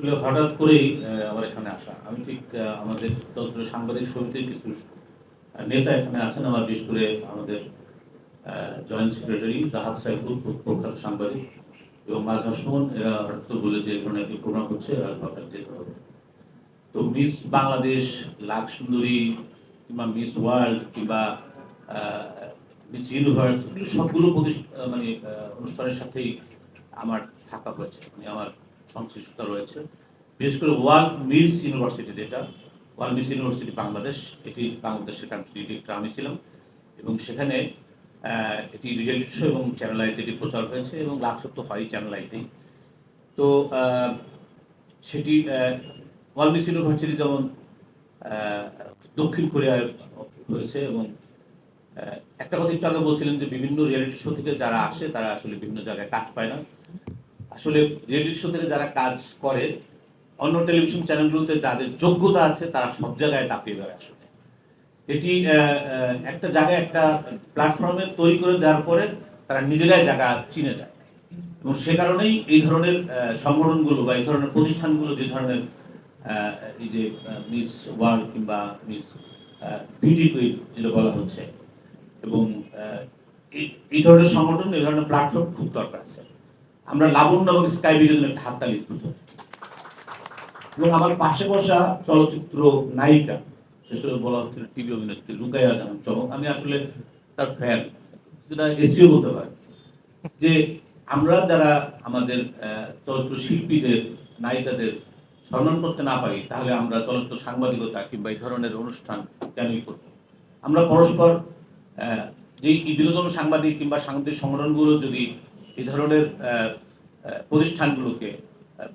আসলে হঠাৎ করেই আমার এখানে আসা। আমি ঠিক আমাদের তন্ত্র সাংবাদিক সমিতির কিছু নেতা এখানে আছেন, আমার বিশেষ করে আমাদের জয়েন্ট সেক্রেটারি রাহাত খুব প্রখ্যাত সাংবাদিক। এবং মাঝহার সুমন এরা হঠাৎ বলে যে এখানে একটি প্রোগ্রাম হচ্ছে, আর আপনার যেতে হবে। তো মিস বাংলাদেশ, লাখ সুন্দরী, কিংবা মিস ওয়ার্ল্ড, কিংবা মিস ইউনিভার্স, এগুলো সবগুলো মানে অনুষ্ঠানের সাথেই আমার থাকা হয়েছে। মানে আমার সংশ্লিষ্টতা রয়েছে। বিশেষ করে ওয়ার্ল্ড মিস ইউনিভার্সিটি যেটা, ওয়ার্ল্ড মিস ইউনিভার্সিটি বাংলাদেশ, এটি বাংলাদেশের কান্ট্রি ডিরেক্টর আমি ছিলাম। এবং সেখানে এটি রিয়েলিটি শো এবং চ্যানেল আইতে এটি প্রচার হয়েছে এবং লাখ সত্য হয় চ্যানেল আইতেই। তো সেটি ওয়ার্ল্ড মিস ইউনিভার্সিটি যেমন দক্ষিণ কোরিয়ায় হয়েছে এবং একটা কথা একটু আগে বলছিলেন যে বিভিন্ন রিয়েলিটি শো থেকে যারা আসে, তারা আসলে বিভিন্ন জায়গায় কাজ পায় না। আসলে রিয়েলিটি শো থেকে যারা কাজ করে, অন্য টেলিভিশন চ্যানেলগুলোতে যাদের যোগ্যতা আছে, তারা সব জায়গায় তাপিয়ে বেড়ায় আসলে। এটি একটা জায়গায় একটা প্ল্যাটফর্মে তৈরি করে দেওয়ার পরে তারা নিজেরাই জায়গা চিনে যায়। এবং সে কারণেই এই ধরনের সংগঠনগুলো বা এই ধরনের প্রতিষ্ঠানগুলো যে ধরনের এই যে মিস ওয়ার্ল্ড কিংবা মিস বিউটি যেটা বলা হচ্ছে। এবং এই ধরনের সংগঠন, এই ধরনের প্ল্যাটফর্ম খুব দরকার আছে। আমরা লাবণ্য এবং স্কাই বিজন্য একটা হাততালি দিতে এবং আমার পাশে বসা চলচ্চিত্র নায়িকা শেষ করে বলা হচ্ছে টিভি অভিনেত্রী রুকাইয়া জাহান চমক আমি আসলে তার ফ্যান যেটা এসিও বলতে পারে। যে আমরা যারা আমাদের চলচ্চিত্র শিল্পীদের, নায়িকাদের সম্মান করতে না পারি, তাহলে আমরা চলচ্চিত্র সাংবাদিকতা কিংবা এই ধরনের অনুষ্ঠান কেনই করব? আমরা পরস্পর যে বিনোদন সাংবাদিক কিংবা সাংবাদিক সংগঠনগুলো যদি এই ধরনের প্রতিষ্ঠানগুলোকে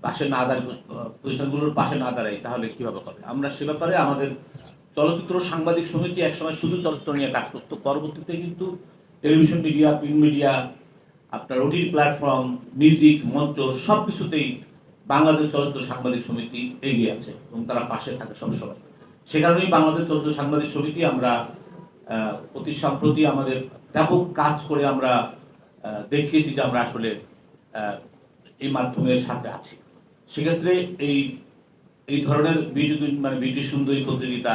পাশে না দাঁড়ায়, প্রতিষ্ঠানগুলোর পাশে না দাঁড়াই তাহলে কীভাবে হবে? আমরা সে ব্যাপারে আমাদের চলচ্চিত্র সাংবাদিক সমিতি একসময় শুধু চলচ্চিত্র নিয়ে কাজ করতো। পরবর্তীতে কিন্তু টেলিভিশন মিডিয়া, প্রিন্ট মিডিয়া, আপনার ওটিটি প্ল্যাটফর্ম, মিউজিক, মঞ্চ সব কিছুতেই বাংলাদেশ চলচ্চিত্র সাংবাদিক সমিতি এগিয়ে আছে এবং তারা পাশে থাকে সবসময়। সে কারণেই বাংলাদেশ চলচ্চিত্র সাংবাদিক সমিতি আমরা অতি সম্প্রতি আমাদের ব্যাপক কাজ করে আমরা দেখিয়েছি যে আমরা আসলে এই মাধ্যমের সাথে আছি। সেক্ষেত্রে এই এই ধরনের বিউটি মানে বিউটি সুন্দরী প্রতিযোগিতা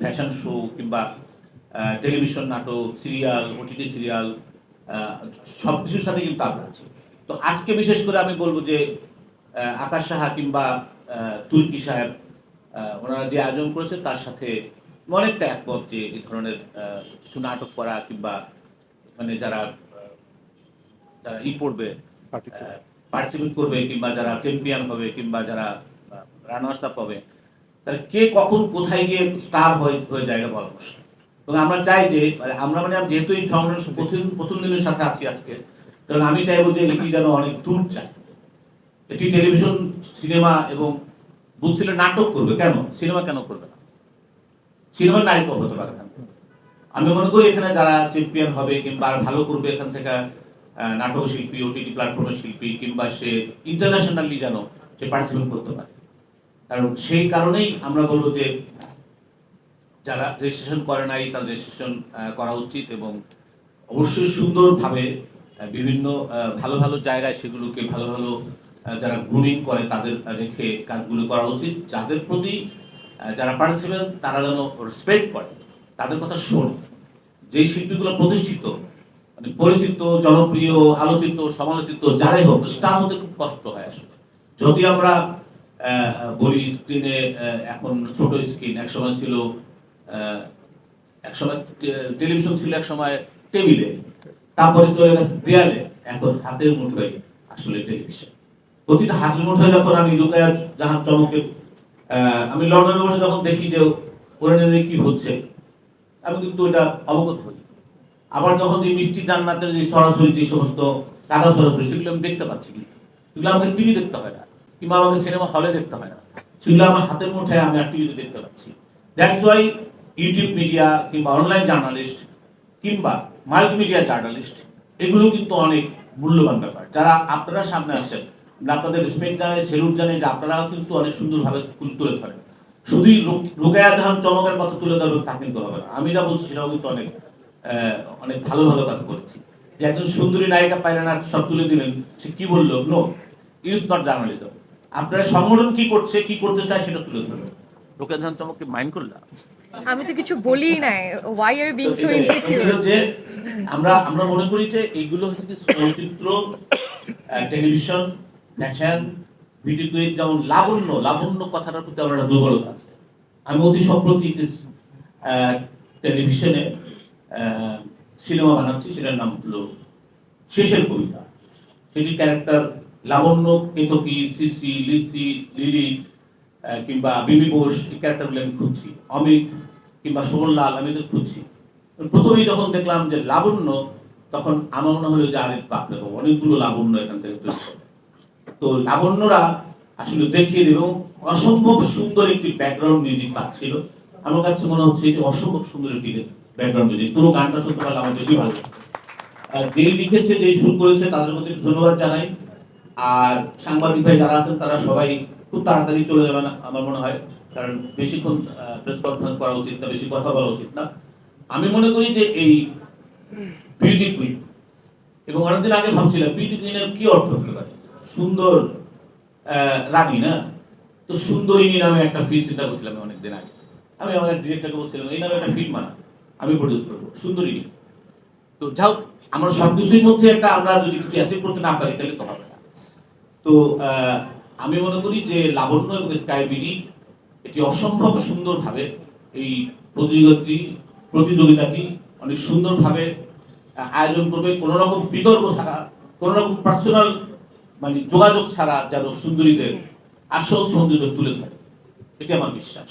ফ্যাশন শো কিংবা টেলিভিশন নাটক সিরিয়াল ওটিটি সিরিয়াল সব কিছুর সাথে কিন্তু আমরা আছি। তো আজকে বিশেষ করে আমি বলব যে আকাশ সাহা কিংবা তুর্কি সাহেব ওনারা যে আয়োজন করেছে তার সাথে অনেকটা একমত যে এই ধরনের কিছু নাটক করা কিংবা মানে যারা ই পড়বে পার্টিসিপেট করবে কিংবা যারা চ্যাম্পিয়ন হবে কিংবা যারা রানার্স আপ হবে তাহলে কে কখন কোথায় গিয়ে স্টার হয়ে যায় এটা বলা মুশকিল। এবং আমরা চাই যে মানে আমরা মানে যেহেতু এই প্রথম প্রথম দিনের সাথে আছি আজকে কারণ আমি চাইব যে এটি যেন অনেক দূর চাই এটি টেলিভিশন সিনেমা এবং বুঝছিলে নাটক করবে কেন? সিনেমা কেন করবে না? সিনেমার নায়ক হতে পারে আমি মনে করি এখানে যারা চ্যাম্পিয়ন হবে কিংবা আর ভালো করবে এখান থেকে নাটক শিল্পী ওটিটি প্ল্যাটফর্মের শিল্পী কিংবা সে ইন্টারন্যাশনালি যেন সে পার্টিসিপেট করতে পারে। কারণ সেই কারণেই আমরা বলব যে যারা রেজিস্ট্রেশন করে নাই, তাদের রেজিস্ট্রেশন করা উচিত এবং অবশ্যই সুন্দরভাবে বিভিন্ন ভালো ভালো জায়গায় সেগুলোকে ভালো ভালো যারা গ্রুমিং করে তাদের রেখে কাজগুলো করা উচিত। যাদের প্রতি যারা পার্টিসিপেন্ট তারা যেন রেসপেক্ট করে, তাদের কথা শোন। যেই শিল্পীগুলো প্রতিষ্ঠিত মানে পরিচিত জনপ্রিয় আলোচিত সমালোচিত যারাই হোক স্টার হতে খুব কষ্ট হয় আসলে। যদি আমরা বলি স্ক্রিনে এখন ছোট স্ক্রিন এক সময় ছিল আহ, একসময় টে- টেলিভিশন ছিল একসময় টেবিলে তারপরে চলে গেছে দেয়ালে এখন হাতের মুঠোয় আসলে টেলিভিশন প্রতিটা হাতের মুঠোয় যখন আমি রুকায়া জাহান চমকে আমি লন্ডনে বসে যখন দেখি যে ওখানে কি হচ্ছে আমি কিন্তু এটা অবগত হই। আবার যখন যে মিষ্টি জান্নাতের যে সরাসরি যে সমস্ত কাদা সরাসরি, সেগুলো আমি দেখতে পাচ্ছি কিন্তু সেগুলো আমাকে টিভি দেখতে হয় না, কিংবা আমাকে সিনেমা হলে দেখতে হয় না। সেগুলো আমার হাতের মুঠোয় আমি টিভিতে দেখতে পাচ্ছি। দ্যাটস ওয়াই ইউটিউব মিডিয়া কিংবা অনলাইন জার্নালিস্ট কিংবা মাল্টিমিডিয়া জার্নালিস্ট এগুলো কিন্তু অনেক মূল্যবান ব্যাপার। যারা আপনারা সামনে আছেন আপনাদের রেসপেক্ট জানাই সেলুট জানাই যে আপনারাও কিন্তু অনেক সুন্দরভাবে তুল- ধরেন। শুধুই রুকায়া জাহান চমকের কথা তুলে ধরবেন তা কিন্তু হবে না। আমি যা বলছি সেটাও কিন্তু অনেক। অনেক ভালো ভালো কথা বলেছি। যে একজন সুন্দরী নায়িকা পাইলেন আর সব তুলে দিলেন সে কি বলল? নো ইজ নট জার্নালিজম আপনার সংগঠন কি করছে কি করতে চায় সেটা তুলে ধরবে রোকেন জাহান চমককে মাইন্ড করলাম আমি তো কিছু বলি নাই। Why are being so insecure যে আমরা আমরা মনে করি যে এইগুলো হচ্ছে কি চলচ্চিত্র আহ, টেলিভিশন ফ্যাশন ভিডিও কুইজ যেমন লাবণ্য লাবণ্য কথাটার প্রতি আমার একটা দুর্বলতা আছে। আমি অতি সম্প্রতি টেলিভিশনে সিনেমা বানাচ্ছি সেটার নাম হলো শেষের কবিতা। সেটি character Labanya Ketaki Cissy Lissie Lily কিংবা বিবি বোস এই ক্যারেক্টারগুলো আমি খুঁজছি। অমিত কিংবা সুমনলাল আমি এদের খুঁজছি। প্রথমেই যখন দেখলাম যে লাবণ্য তখন আমার মনে হলো যে আরে বাপ, অনেকগুলো লাবণ্য এখান থেকে তৈরি তো লাবণ্যরা আসলে দেখিয়ে দিল এবং অসম্ভব সুন্দর একটি ব্যাকগ্রাউন্ড মিউজিক পাচ্ছিল। আমার কাছে মনে হচ্ছে এটি অসম্ভব সুন্দর একটি ব্যাকগ্রাউন্ড মিউজিক পুরো গানটা শুনতে পারলে আমার বেশি ভালো। আর যেই লিখেছে যেই সুর করেছে, তাদের প্রতি ধন্যবাদ জানাই। আর সাংবাদিক ভাই যারা আছেন, তারা সবাই খুব তাড়াতাড়ি চলে যাবে না আমার মনে হয়। কারণ বেশিক্ষণ প্রেস কনফারেন্স করা উচিত না, বেশি কথা বলা উচিত না। আমি মনে করি যে এই বিউটি কুইন এবং অনেকদিন আগে ভাবছিলাম বিউটি কুইনের কি অর্থ হতে পারে? সুন্দর রানী, না? তো সুন্দরিনী নামে একটা ফিল্ম চিন্তা করছিলাম অনেকদিন আগে। আমি আমাদের ডিরেক্টরকে বলছিলাম, এই নামে একটা ফিল্ম বানা আমি প্রডিউস করব। সুন্দরী। তো যাও, আমরা সবকিছুর মধ্যে একটা আমরা যদি কিছু অ্যাচিভ করতে না পারি, তাহলে তো হবে না। তো আমি মনে করি যে লাবণ্য এবং স্কাই বিডি এটি অসম্ভব সুন্দরভাবে এই প্রতিযোগিতাটি প্রতিযোগিতাটি অনেক সুন্দরভাবে আয়োজন করবে। কোনো রকম বিতর্ক ছাড়া কোনো রকম পার্সোনাল মানে যোগাযোগ ছাড়া যেন সুন্দরীদের আসল সৌন্দর্য তুলে ধরে। এটি আমার বিশ্বাস।